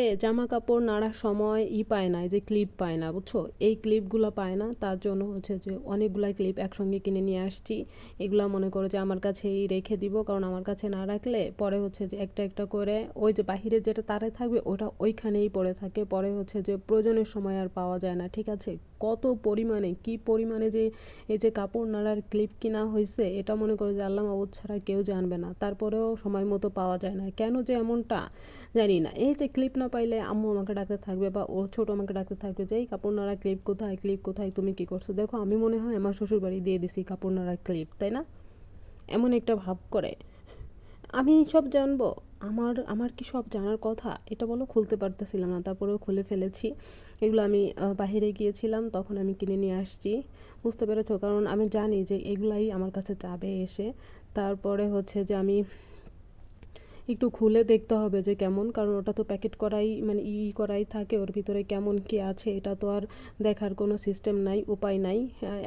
এ জামা কাপড় নাড়ার সময় ই পায় না যে ক্লিপ পায় না, বুঝছ? এই ক্লিপগুলো পায় না, তার জন্য হচ্ছে যে অনেকগুলাই ক্লিপ একসঙ্গে কিনে নিয়ে আসছি। এগুলো মনে করো যে আমার কাছেই রেখে দিব, কারণ আমার কাছে না রাখলে পরে হচ্ছে যে একটা একটা করে ওই যে বাহিরে যেটা তারে থাকবে ওটা ওইখানেই পড়ে থাকে, পরে হচ্ছে যে প্রয়োজনের সময় আর পাওয়া যায় না, ঠিক আছে? কত পরিমাণে, কি পরিমাণে যে এই যে কাপড় নাড়ার ক্লিপ কিনা হয়েছে এটা মনে করো যে আল্লাহ মাবুদ ছাড়া কেউ জানবে না, তারপরেও সময় মতো পাওয়া যায় না। কেন যে এমনটা? জানি না। এই যে ক্লিপ না পাইলে আম্মু আমাকে ডাকতে থাকবে বা ও ছোট আমাকে ডাকতে থাকবে যে, এই কাপড় নাড়া ক্লিপ কোথায় ক্লিপ কোথায়, তুমি কি করছ? দেখো, আমি মনে হয় আমার শ্বশুর বাড়ি দিয়ে দিছি কাপড় নাড়া ক্লিপ তাই না? এমন একটা ভাব করে। আমি সব জানব। আমার আমার কি সব জানার কথা? এটা বলো, খুলতে পারতেছিলাম না, তারপরেও খুলে ফেলেছি। এগুলো আমি বাহিরে গিয়েছিলাম, তখন আমি কিনে নিয়ে আসছি। বুঝতে পেরেছ? কারণ আমি জানি যে এগুলাই আমার কাছে যাবে এসে। তারপরে হচ্ছে যে আমি একটু খুলে দেখতে হবে যে কেমন, কারণ ওটা তো প্যাকেট করাই মানে ই করাই থাকে, ওর ভিতরে কেমন কি আছে, এটা তো আর দেখার কোনো সিস্টেম নাই, উপায় নাই।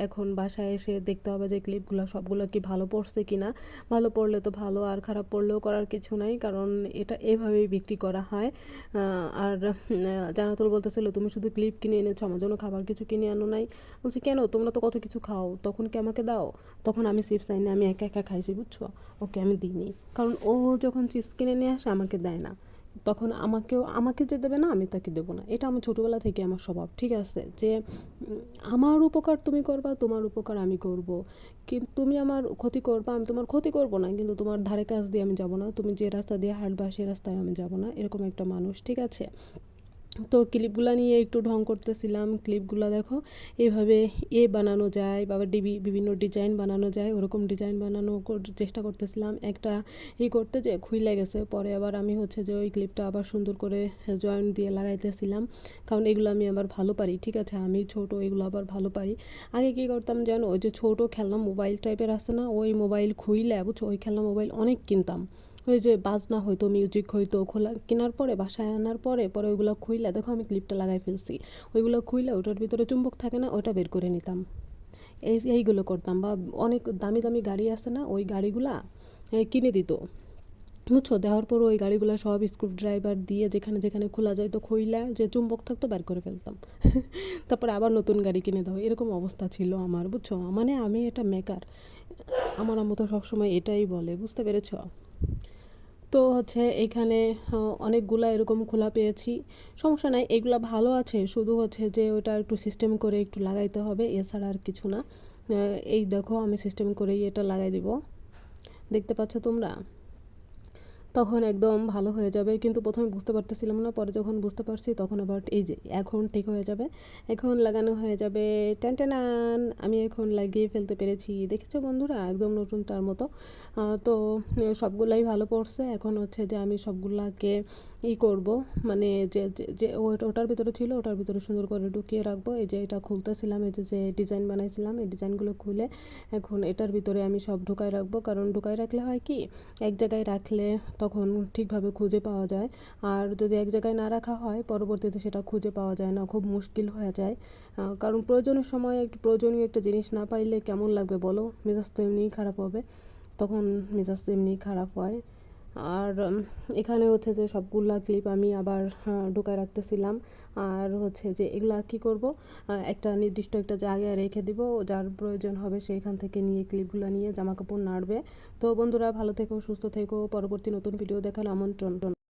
এখন বাসায় এসে দেখতে হবে যে ক্লিপগুলো সবগুলো কি ভালো পড়ছে কি না ভালো পড়লে তো ভালো, আর খারাপ পড়লেও করার কিছু নাই, কারণ এটা এভাবেই বিক্রি করা হয়। আর জানাতুল বলতেছিল, তুমি শুধু ক্লিপ কিনে এনেছো, আমার জন্য খাবার কিছু কিনে আনো নাই। বলছি, কেন? তোমরা তো কত কিছু খাও, তখন কি আমাকে দাও? তখন আমি চিপস আইনে, আমি একা একা খাইছি, বুঝছ? ওকে আমি দিইনি। কারণ ও যখন চিপস কিনে নিয়ে আসে, আমাকে দেয় না। তখন আমাকেও, আমাকে যে দেবে না, আমি তাকে দেবো না। এটা আমার ছোটোবেলা থেকে আমার স্বভাব, ঠিক আছে? যে আমার উপকার তুমি করবা, তোমার উপকার আমি করব। কিন্তু তুমি আমার ক্ষতি করবা, আমি তোমার ক্ষতি করব না, কিন্তু তোমার ধারে কাছ দিয়ে আমি যাব না। তুমি যে রাস্তা দিয়ে হাঁটবা, সে রাস্তায় আমি যাব না, এরকম একটা মানুষ, ঠিক আছে? তো ক্লিপগুলো নিয়ে একটু ঢং করতেছিলাম। ক্লিপগুলো দেখো এইভাবে এ বানানো যায় বা ডিবি, বিভিন্ন ডিজাইন বানানো যায়, ওরকম ডিজাইন বানানো চেষ্টা করতেছিলাম। একটা ই করতে যে খুইলে গেছে, পরে আবার আমি হচ্ছে যে ওই ক্লিপটা আবার সুন্দর করে জয়েন্ট দিয়ে লাগাইতেছিলাম। কারণ এগুলো আমি আবার ভালো পারি, ঠিক আছে? আমি ছোট, এগুলো আবার ভালো পারি। আগে কী করতাম জানো ওই যে ছোটো খেলনা মোবাইল টাইপের আছে না, ওই মোবাইল খুইলে বুঝছ? ওই খেলনা মোবাইল অনেক কিনতাম। ওই যে বাজনা হয়তো মিউজিক হইতো, খোলা, কেনার পরে, বাসায় আনার পরে পরে ওইগুলো খুইলে, দেখো আমি ক্লিপটা লাগাই ফেলছি। ওইগুলো খুইলে, ওটার ভিতরে চুম্বক থাকে না, ওটা বের করে নিতাম। এই, এইগুলো করতাম বা অনেক দামি দামি গাড়ি আছে না, ওই গাড়িগুলা কিনে দিত। বুঝছ? দেওয়ার পর ওই গাড়িগুলো সব স্ক্রু ড্রাইভার দিয়ে যেখানে যেখানে খোলা যায় তো খইলা, যে চুম্বক থাকতো বের করে ফেলতাম। তারপরে আবার নতুন গাড়ি কিনে দাও, এরকম অবস্থা ছিল আমার, বুঝছ? মানে আমি এটা মেকার আমার আম্মু তো সবসময় এটাই বলে, বুঝতে পেরেছ? তো হচ্ছে এখানে অনেকগুলা এরকম খোলা পেয়েছি। সমস্যা নাই, এগুলা ভালো আছে। শুধু হচ্ছে যে ওটা একটু সিস্টেম করে একটু লাগাইতে হবে, এছাড়া আর কিছু না। এই দেখো, আমি সিস্টেম করেই এটা লাগাই দিব। দেখতে পাচ্ছ তোমরা? তখন একদম ভালো হয়ে যাবে। কিন্তু প্রথমে বুঝতে পারতেছিলাম না, পরে যখন বুঝতে পারছি তখন আবার এই যে এখন ঠিক হয়ে যাবে। এখন লাগানো হয়ে যাবে টেনটেনান আমি এখন লাগিয়ে ফেলতে পেরেছি। দেখেছ বন্ধুরা? একদম নতুন তার মতো। তো সবগুলাই ভালো পড়ছে। এখন হচ্ছে যে আমি সবগুলাকে ই করব। মানে যে যে ওটার ভিতরে ছিল, ওটার ভিতরে সুন্দর করে ঢুকিয়ে রাখব। এই যে, এটা খুলতেছিলাম, এই যে যে ডিজাইন বানাইছিলাম, এই ডিজাইনগুলো খুলে এখন এটার ভিতরে আমি সব ঢুকায় রাখব। কারণ ঢুকায় রাখলে হয় কি? এক জায়গায় রাখলে তখন ঠিকভাবে খুঁজে পাওয়া যায়। আর যদি এক জায়গায় না রাখা হয়, পরবর্তীতে সেটা খুঁজে পাওয়া যায় না, খুব মুশকিল হয়ে যায়। কারণ প্রয়োজনের সময় একটু প্রয়োজনীয় একটা জিনিস না পাইলে কেমন লাগবে বলো? মেজাজ তো এমনিই খারাপ হবে। তখন মেজাজ এমনিই খারাপ হয়। আর এখানে হচ্ছে যে সবগুলা ক্লিপ আমি আবার ঢুকায় রাখতেছিলাম। আর হচ্ছে যে এগুলা কি করব? একটা নির্দিষ্ট একটা জায়গায় রেখে দিব, যার প্রয়োজন হবে সেইখান থেকে নিয়ে ক্লিপগুলো নিয়ে জামা কাপড় নাড়বে। তো বন্ধুরা ভালো থেকো, সুস্থ থেকো, পরবর্তী নতুন ভিডিও দেখার আমন্ত্রণ।